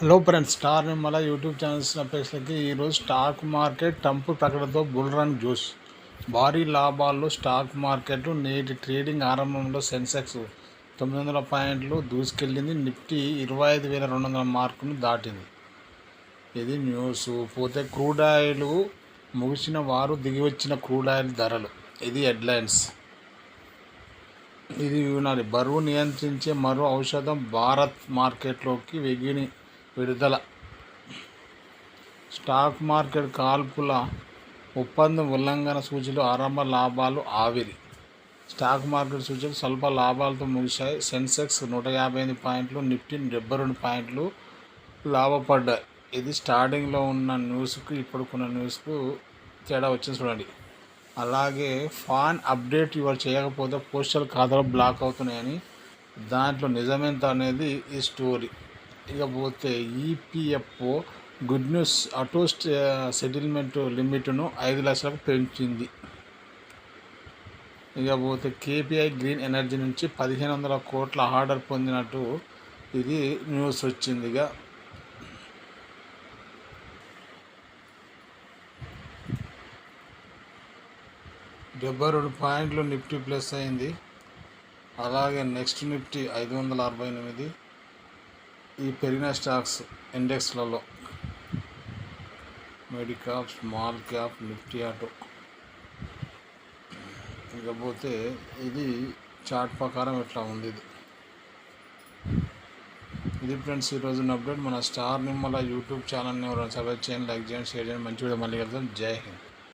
Hello friends star Nimmala YouTube channels అపేక్షలకి ఈరోజు stock market టంపు ప్రకటనతో bull run జ్యూస్ భారీ లాభాల్లో స్టాక్ మార్కెట్ నేటి ట్రేడింగ్ ఆరంభంలో సెన్సెక్స్ తొమ్మిది వందల పాయింట్లు దూసుకెళ్ళింది. నిఫ్టీ ఇరవై ఐదు వేల రెండు వందల మార్కును దాటింది. ఇది న్యూస్ పోతే క్రూడ్ ఆయిల్ ముగిసిన వారు దిగివచ్చిన క్రూడ్ ఆయిల్ ధరలు. ఇది హెడ్లైన్స్ ఇది వినాలి బరువు నియంత్రించే మరో ఔషధం భారత్ మార్కెట్లోకి వెగిని విడుదల. స్టాక్ మార్కెట్ కాల్పుల ఒప్పందం ఉల్లంఘన సూచీలు ఆరంభ లాభాలు ఆవిరి. స్టాక్ మార్కెట్ సూచీలు స్వల్ప లాభాలతో ముగిశాయి. సెన్సెక్స్ నూట యాభై ఎనిమిది పాయింట్లు నిఫ్టీ డెబ్బై రెండు పాయింట్లు లాభపడ్డాయి. ఇది స్టార్టింగ్లో ఉన్న న్యూస్కు ఇప్పుడుకున్న న్యూస్కు తేడా వచ్చింది చూడండి. అలాగే ఫాన్ అప్డేట్ ఇవాళ చేయకపోతే పోస్టల్ ఖాతాలు బ్లాక్ అవుతున్నాయని దాంట్లో నిజమెంత అనేది ఈ స్టోరీ. ఇకపోతే ఈపీఎఫ్ఓ గుడ్ న్యూస్ అటోస్ట్ సెటిల్మెంట్ లిమిట్ను ఐదు లక్షలకు పెంచింది. ఇకపోతే కేపీఐ గ్రీన్ ఎనర్జీ నుంచి పదిహేను వందల కోట్ల ఆర్డర్ పొందినట్టు ఇది న్యూస్ వచ్చింది ఇక. డెబ్బై రెండు పాయింట్లు నిఫ్టీ ప్లస్ అయింది. అలాగే నెక్స్ట్ నిఫ్టీ ఐదు వందల అరవై ఎనిమిది. ఈ పెరిగిన stocks ఇండెక్స్లలో midcap small cap Nifty auto. ఇకపోతే ఇది చార్ట్ ప్రకారం ఇట్లా ఉంది ఇది? ఇది ఫ్రెండ్స్ ఈరోజు అప్డేట్. మన స్టార్ నిమ్మల యూట్యూబ్ ఛానల్ని ఎవరైనా సబ్స్క్రైబ్ చేయండి లైక్ చేయండి షేర్ చేయండి. మంచి వీడియో మళ్ళీ వెళ్తాం జై హింద్.